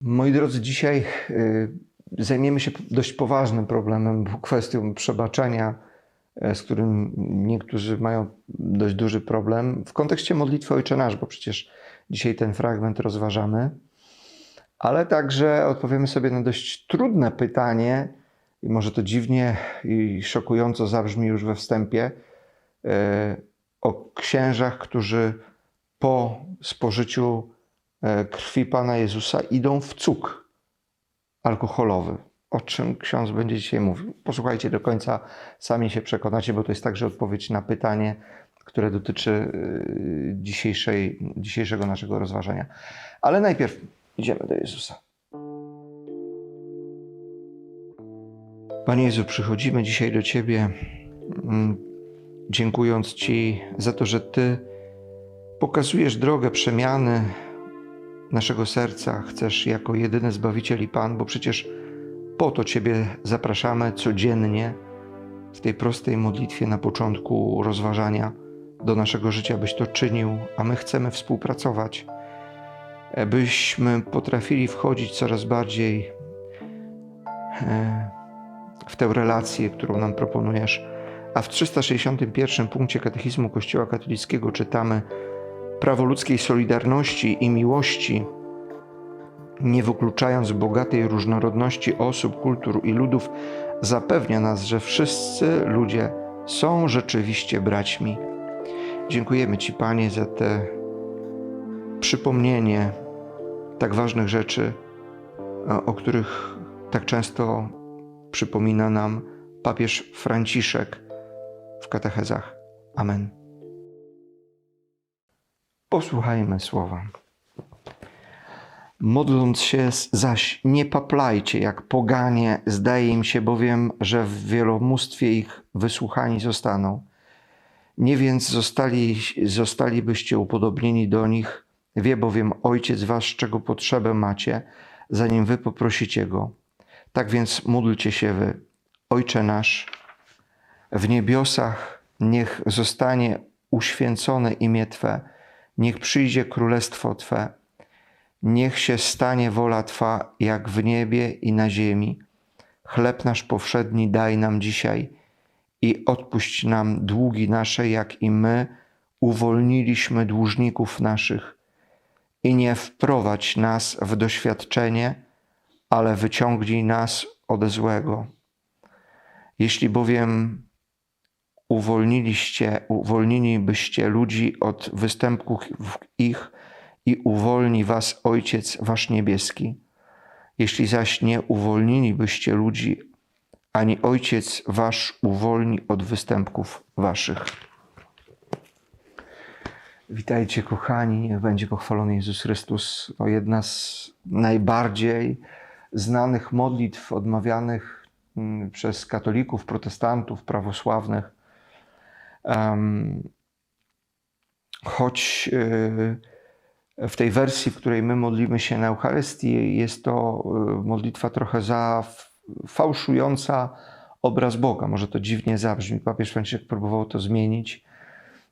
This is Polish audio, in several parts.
Moi drodzy, dzisiaj y, zajmiemy się dość poważnym problemem, kwestią przebaczenia, e, z którym niektórzy mają dość duży problem w kontekście modlitwy Ojcze Nasz, bo przecież dzisiaj ten fragment rozważamy, ale także odpowiemy sobie na dość trudne pytanie, i może to dziwnie i szokująco zabrzmi już we wstępie, e, o księżach, którzy po spożyciu krwi Pana Jezusa idą w cuk alkoholowy. O czym ksiądz będzie dzisiaj mówił? Posłuchajcie do końca, sami się przekonacie, bo to jest także odpowiedź na pytanie, które dotyczy y, dzisiejszej, dzisiejszego naszego rozważania. Ale najpierw idziemy do Jezusa. Panie Jezu, przychodzimy dzisiaj do Ciebie, mm, dziękując Ci za to, że Ty pokazujesz drogę przemiany naszego serca. Chcesz jako jedyny Zbawiciel i Pan, bo przecież po to Ciebie zapraszamy codziennie w tej prostej modlitwie na początku rozważania do naszego życia, byś to czynił, a my chcemy współpracować, byśmy potrafili wchodzić coraz bardziej e, w tę relację, którą nam proponujesz. A w 361 punkcie Katechizmu Kościoła Katolickiego czytamy: Prawo ludzkiej solidarności i miłości, nie wykluczając bogatej różnorodności osób, kultur i ludów, zapewnia nas, że wszyscy ludzie są rzeczywiście braćmi. Dziękujemy Ci, Panie, za te przypomnienie tak ważnych rzeczy, o których tak często przypomina nam papież Franciszek w katechezach. Amen. Posłuchajmy słowa. Modląc się zaś, nie paplajcie jak poganie, zdaje im się bowiem, że w wielomóstwie ich wysłuchani zostaną. Nie więc zostali, zostalibyście upodobnieni do nich, wie bowiem Ojciec wasz, czego potrzebę macie, zanim wy poprosicie Go. Tak więc módlcie się wy. Ojcze nasz, w niebiosach niech zostanie uświęcone imię Twe, niech przyjdzie królestwo Twe, niech się stanie wola Twa, jak w niebie i na ziemi. Chleb nasz powszedni daj nam dzisiaj i odpuść nam długi nasze, jak i my uwolniliśmy dłużników naszych. I nie wprowadź nas w doświadczenie, ale wyciągnij nas od złego. Jeśli bowiem uwolniliście, uwolnilibyście ludzi od występków ich i uwolni was Ojciec wasz niebieski. Jeśli zaś nie uwolnilibyście ludzi, ani Ojciec wasz uwolni od występków waszych. Witajcie, kochani, niech będzie pochwalony Jezus Chrystus. To jedna z najbardziej znanych modlitw odmawianych mm, przez katolików, protestantów, prawosławnych. Choć y, w tej wersji, w której my modlimy się na Eucharystii, jest to y, modlitwa trochę zafałszująca obraz Boga. Może to dziwnie zabrzmi. Papież Franciszek próbował to zmienić.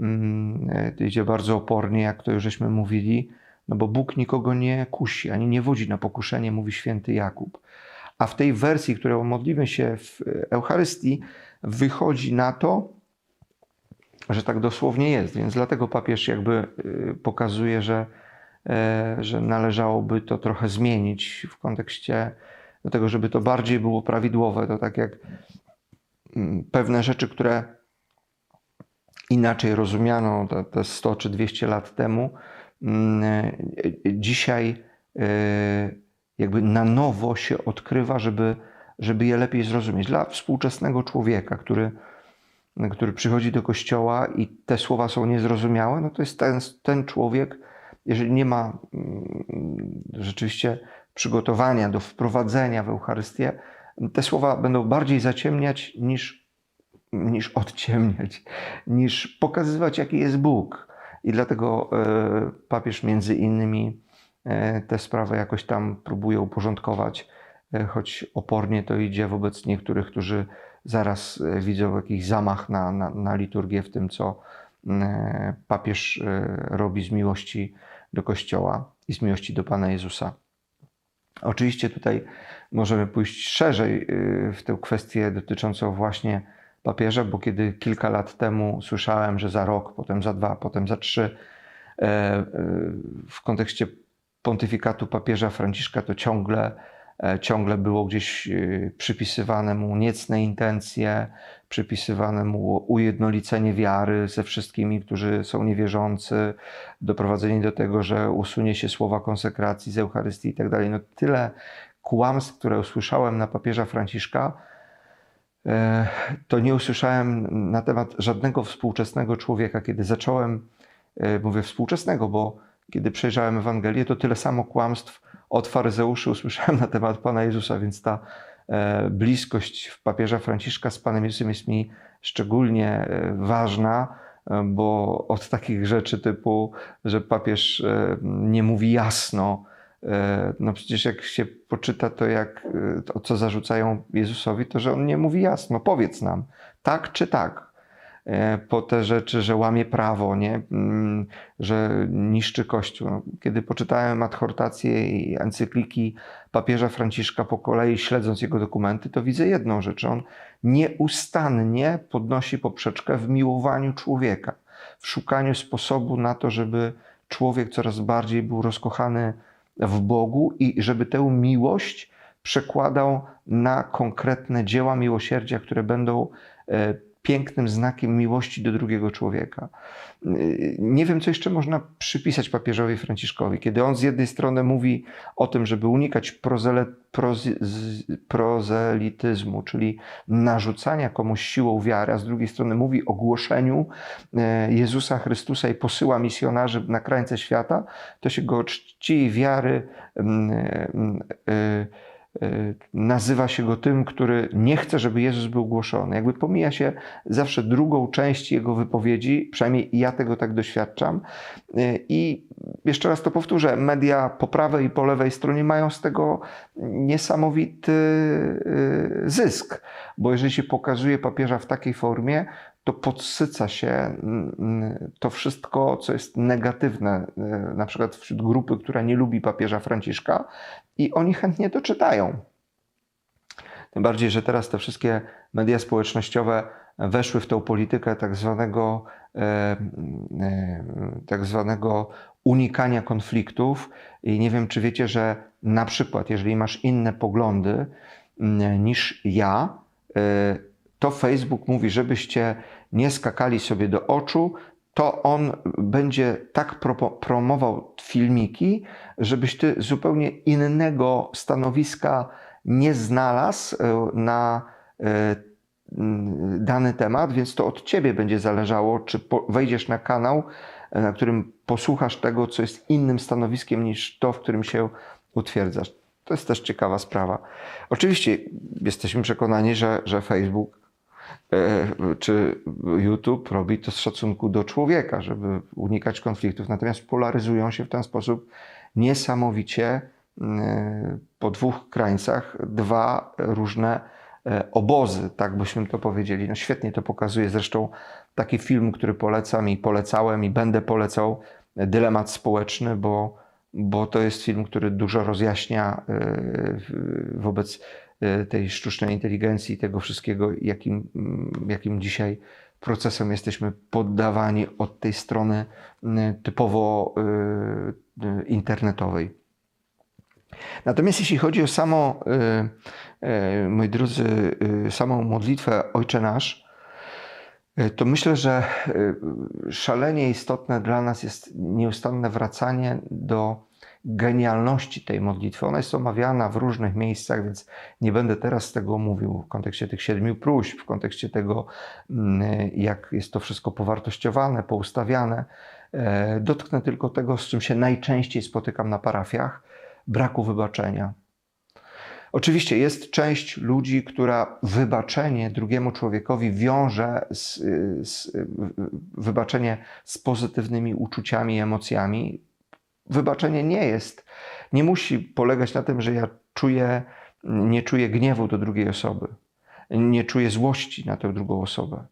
Mm, y, idzie bardzo opornie, jak to już żeśmy mówili, no bo Bóg nikogo nie kusi, ani nie wodzi na pokuszenie, mówi święty Jakub. A w tej wersji, którą modlimy się w Eucharystii, wychodzi na to, że tak dosłownie jest. Więc dlatego papież jakby y, pokazuje, że, e, że należałoby to trochę zmienić w kontekście do tego, żeby to bardziej było prawidłowe. To tak jak mm, pewne rzeczy, które inaczej rozumiano te 100 czy 200 lat temu, mm, e, dzisiaj e, jakby na nowo się odkrywa, żeby, żeby je lepiej zrozumieć. Dla współczesnego człowieka, który który przychodzi do kościoła i te słowa są niezrozumiałe, no to jest ten, ten człowiek, jeżeli nie ma mm, rzeczywiście przygotowania do wprowadzenia w Eucharystię, te słowa będą bardziej zaciemniać niż, niż odciemniać, niż pokazywać, jaki jest Bóg. I dlatego e, papież między innymi e, tę sprawę jakoś tam próbuje uporządkować, e, choć opornie to idzie wobec niektórych, którzy zaraz e, widzą jakiś zamach na, na, na liturgię w tym, co e, papież e, robi z miłości do Kościoła i z miłości do Pana Jezusa. Oczywiście tutaj możemy pójść szerzej w tę kwestię dotyczącą właśnie papieża, bo kiedy kilka lat temu słyszałem, że za rok, potem za dwa, potem za trzy, w kontekście pontyfikatu papieża Franciszka, to ciągle, ciągle było gdzieś przypisywane mu niecne intencje, przypisywane mu ujednolicenie wiary ze wszystkimi, którzy są niewierzący, doprowadzenie do tego, że usunie się słowa konsekracji z Eucharystii i tak dalej. No tyle kłamstw, które usłyszałem na papieża Franciszka, e, to nie usłyszałem na temat żadnego współczesnego człowieka. Kiedy zacząłem, e, mówię współczesnego, bo kiedy przejrzałem Ewangelię, to tyle samo kłamstw od faryzeuszy usłyszałem na temat Pana Jezusa, więc ta e, bliskość papieża Franciszka z Panem Jezusem jest mi szczególnie ważna, bo od takich rzeczy typu, że papież nie mówi jasno, E, no przecież jak się poczyta to, jak, e, to, co zarzucają Jezusowi, to że on nie mówi jasno, powiedz nam, tak czy tak. E, po te rzeczy, że łamie prawo, nie? Mm, że niszczy Kościół. No, kiedy poczytałem adhortację i encykliki papieża Franciszka po kolei, śledząc jego dokumenty, to widzę jedną rzecz. On nieustannie podnosi poprzeczkę w miłowaniu człowieka, w szukaniu sposobu na to, żeby człowiek coraz bardziej był rozkochany w Bogu i żeby tę miłość przekładał na konkretne dzieła miłosierdzia, które będą e, pięknym znakiem miłości do drugiego człowieka. Nie wiem, co jeszcze można przypisać papieżowi Franciszkowi, kiedy on z jednej strony mówi o tym, żeby unikać prozele, prozy, prozelityzmu, czyli narzucania komuś siłą wiary, a z drugiej strony mówi o głoszeniu e, Jezusa Chrystusa i posyła misjonarzy na krańce świata, to się go czci wiary. Yy, Y, nazywa się go tym, który nie chce, żeby Jezus był głoszony. Jakby pomija się zawsze drugą część jego wypowiedzi, przynajmniej ja tego tak doświadczam. Y, I jeszcze raz to powtórzę, media po prawej i po lewej stronie mają z tego niesamowity y, zysk, bo jeżeli się pokazuje papieża w takiej formie, to podsyca się mm, to wszystko, co jest negatywne, e, na przykład wśród grupy, która nie lubi papieża Franciszka, i oni chętnie to czytają. Tym bardziej, że teraz te wszystkie media społecznościowe weszły w tę politykę tak zwanego, e, e, tak zwanego unikania konfliktów. I nie wiem, czy wiecie, że na przykład, jeżeli masz inne poglądy mm, niż ja, to Facebook mówi, żebyście nie skakali sobie do oczu, to on będzie tak pro promował filmiki, żebyś ty zupełnie innego stanowiska nie znalazł e, na e, dany temat, więc to od ciebie będzie zależało, czy wejdziesz na kanał, e, na którym posłuchasz tego, co jest innym stanowiskiem niż to, w którym się utwierdzasz. To jest też ciekawa sprawa. Oczywiście jesteśmy przekonani, że, że Facebook czy YouTube robi to z szacunku do człowieka, żeby unikać konfliktów, natomiast polaryzują się w ten sposób niesamowicie e, po dwóch krańcach dwa różne e, obozy, tak byśmy to powiedzieli. No świetnie to pokazuje zresztą taki film, który polecam i polecałem i będę polecał, Dylemat Społeczny, bo, bo to jest film, który dużo rozjaśnia wobec E, tej sztucznej inteligencji, tego wszystkiego, jakim, mm, jakim dzisiaj procesem jesteśmy poddawani od tej strony typowo e, e, internetowej. Natomiast jeśli chodzi o samo, moi drodzy, samą modlitwę Ojcze Nasz, to myślę, że szalenie istotne dla nas jest nieustanne wracanie do genialności tej modlitwy. Ona jest omawiana w różnych miejscach, więc nie będę teraz tego mówił w kontekście tych siedmiu próśb, w kontekście tego, mm, jak jest to wszystko powartościowane, poustawiane. E, dotknę tylko tego, z czym się najczęściej spotykam na parafiach braku wybaczenia. Oczywiście jest część ludzi, która wybaczenie drugiemu człowiekowi wiąże z, z, wybaczenie z pozytywnymi uczuciami emocjami wybaczenie nie jest, nie musi polegać na tym, że ja czuję, nie czuję gniewu do drugiej osoby, nie czuję złości na tę drugą osobę,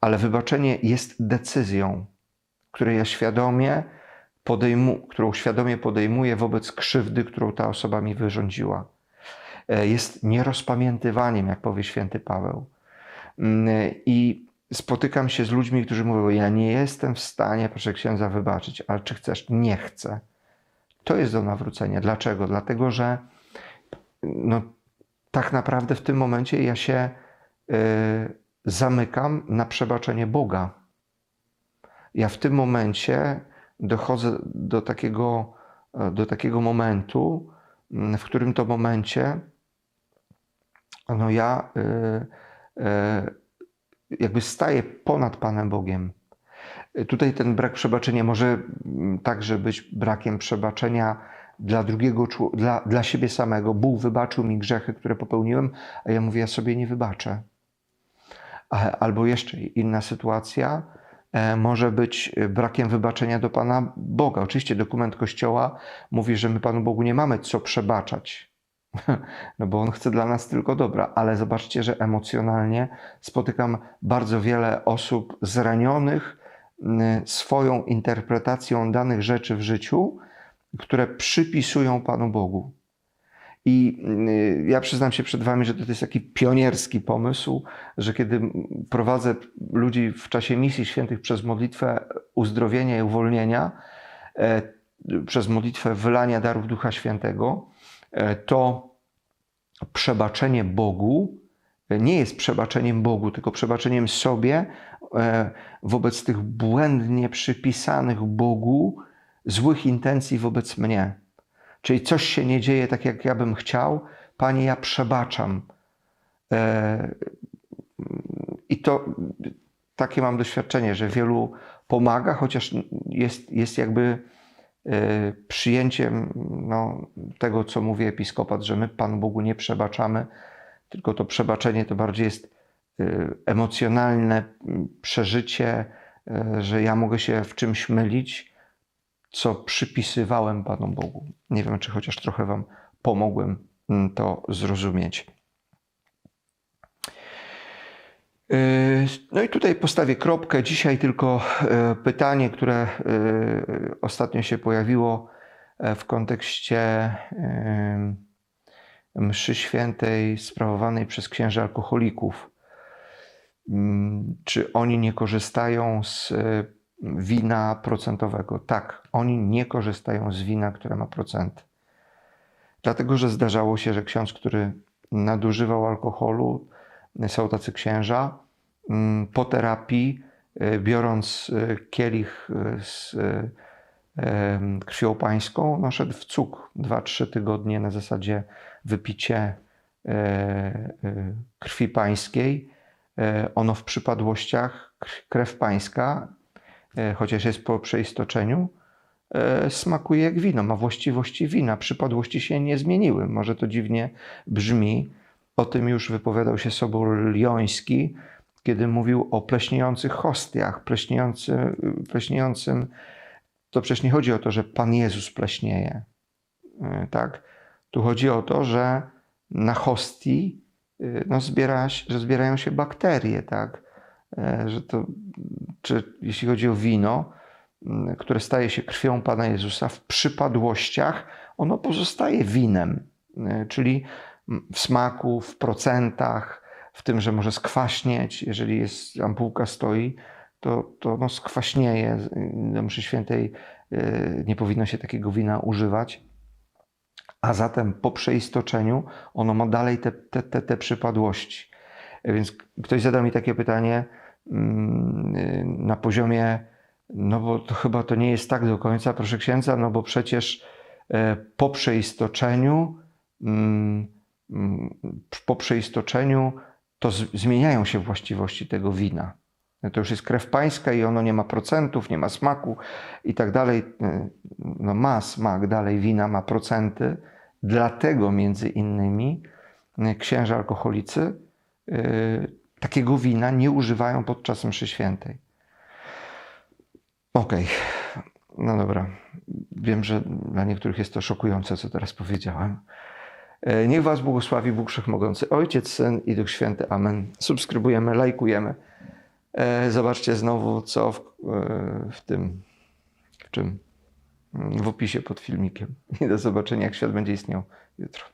ale wybaczenie jest decyzją, której ja świadomie podejmu, którą świadomie podejmuję wobec krzywdy, którą ta osoba mi wyrządziła. E, Jest nierozpamiętywaniem, jak powie święty Paweł. Mm, I spotykam się z ludźmi, którzy mówią: Ja nie jestem w stanie, proszę księdza, wybaczyć, ale czy chcesz? Nie chcę. To jest do nawrócenia. Dlaczego? Dlatego, że no, tak naprawdę w tym momencie ja się y, zamykam na przebaczenie Boga. Ja w tym momencie dochodzę do takiego, do takiego momentu, mm, w którym to momencie no ja y, y, jakby staję ponad Panem Bogiem. Tutaj ten brak przebaczenia może mm, także być brakiem przebaczenia dla drugiego, dla, dla siebie samego. Bóg wybaczył mi grzechy, które popełniłem, a ja mówię, ja sobie nie wybaczę. Albo jeszcze inna sytuacja e, może być e, brakiem wybaczenia do Pana Boga. Oczywiście dokument Kościoła mówi, że my Panu Bogu nie mamy co przebaczać. No bo On chce dla nas tylko dobra, ale zobaczcie, że emocjonalnie spotykam bardzo wiele osób zranionych swoją interpretacją danych rzeczy w życiu, które przypisują Panu Bogu. I y, ja przyznam się przed Wami, że to jest taki pionierski pomysł, że kiedy prowadzę ludzi w czasie misji świętych przez modlitwę uzdrowienia i uwolnienia, e, przez modlitwę wylania darów Ducha Świętego, to przebaczenie Bogu nie jest przebaczeniem Bogu, tylko przebaczeniem sobie e, wobec tych błędnie przypisanych Bogu złych intencji wobec mnie. Czyli coś się nie dzieje tak, jak ja bym chciał, Panie, ja przebaczam. E, I to takie mam doświadczenie, że wielu pomaga, chociaż jest, jest jakby e, przyjęciem no, tego, co mówi episkopat, że my Panu Bogu nie przebaczamy, tylko to przebaczenie to bardziej jest e, emocjonalne przeżycie, e, że ja mogę się w czymś mylić, co przypisywałem Panu Bogu. Nie wiem, czy chociaż trochę Wam pomogłem mm, to zrozumieć. No i tutaj postawię kropkę. Dzisiaj tylko pytanie, które ostatnio się pojawiło e, w kontekście mszy świętej sprawowanej przez księży alkoholików. Mm, Czy oni nie korzystają z e, wina procentowego? Tak, oni nie korzystają z wina, które ma procent. Dlatego, że zdarzało się, że ksiądz, który nadużywał alkoholu, są tacy księża, mm, po terapii, e, biorąc e, kielich z krwią pańską, no szedł w cuk 2-3 tygodnie na zasadzie wypicie e, e, krwi pańskiej. E, Ono w przypadłościach, krew pańska, chociaż jest po przeistoczeniu, smakuje jak wino, ma właściwości wina. Przypadłości się nie zmieniły. Może to dziwnie brzmi. O tym już wypowiadał się Sobór Lioński, kiedy mówił o pleśniejących hostiach. Pleśniejący, pleśniejącym to przecież nie chodzi o to, że Pan Jezus pleśnieje. E, Tak? Tu chodzi o to, że na hostii y, no, zbiera, że zbierają się bakterie, tak? E, Że to, czy jeśli chodzi o wino, które staje się krwią Pana Jezusa, w przypadłościach ono pozostaje winem, czyli w smaku, w procentach, w tym, że może skwaśnieć, jeżeli jest ampułka stoi, to, to no skwaśnieje. Do mszy świętej e, nie powinno się takiego wina używać. A zatem po przeistoczeniu ono ma dalej te, te, te, te przypadłości. Więc ktoś zadał mi takie pytanie mm, y, na poziomie, no bo to chyba to nie jest tak do końca, proszę księdza, no bo przecież e, po przeistoczeniu, mm, mm, po przeistoczeniu to zmieniają się właściwości tego wina. To już jest krew pańska i ono nie ma procentów, nie ma smaku i tak dalej. No ma smak dalej wina, ma procenty. Dlatego między innymi y, księża alkoholicy y, takiego wina nie używają podczas mszy świętej. Okej, no dobra. Wiem, że dla niektórych jest to szokujące, co teraz powiedziałem. E, Niech Was błogosławi Bóg Wszechmogący, Ojciec, Syn i Duch Święty. Amen. Subskrybujemy, lajkujemy. E, Zobaczcie znowu, co w, e, w tym, w czym w opisie pod filmikiem. I do zobaczenia, jak świat będzie istniał jutro.